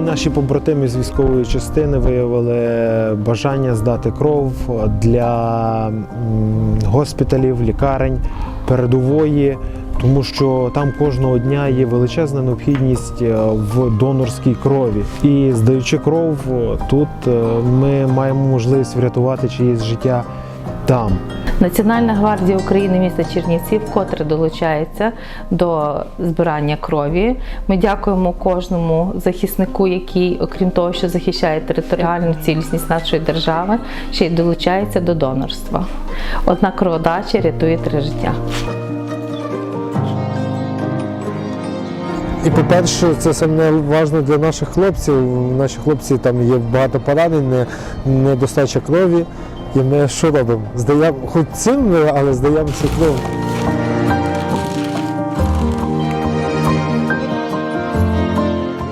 наші побратими з військової частини виявили бажання здати кров для госпіталів, лікарень, передової, тому що там кожного дня є величезна необхідність е, в донорській крові. І здаючи кров, тут е, ми маємо можливість врятувати чиєсь життя там. Національна гвардія України міста Чернівці вкотре долучається до збирання крові. Ми дякуємо кожному захиснику, який, окрім того, що захищає територіальну цілісність нашої держави, ще й долучається до донорства. Одна кроводача рятує три життя. І по-перше, це саме важливо для наших хлопців. Наші хлопці там є багато поранень, недостача крові. І ми що робимо? Здаємо, хоч цим, але здаємо цю.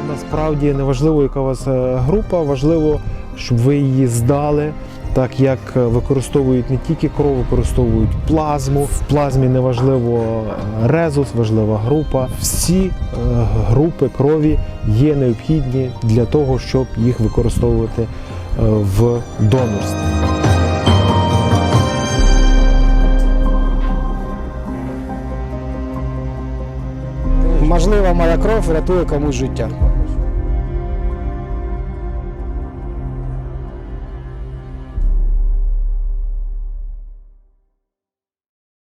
Насправді не важливо, яка у вас е, група, важливо, щоб ви її здали. Так як е, використовують не тільки кров, використовують плазму. В плазмі не важливо е, резус, важлива група. Всі групи крові є необхідні для того, щоб їх використовувати в донорстві. Можливо, моя кров рятує комусь життя.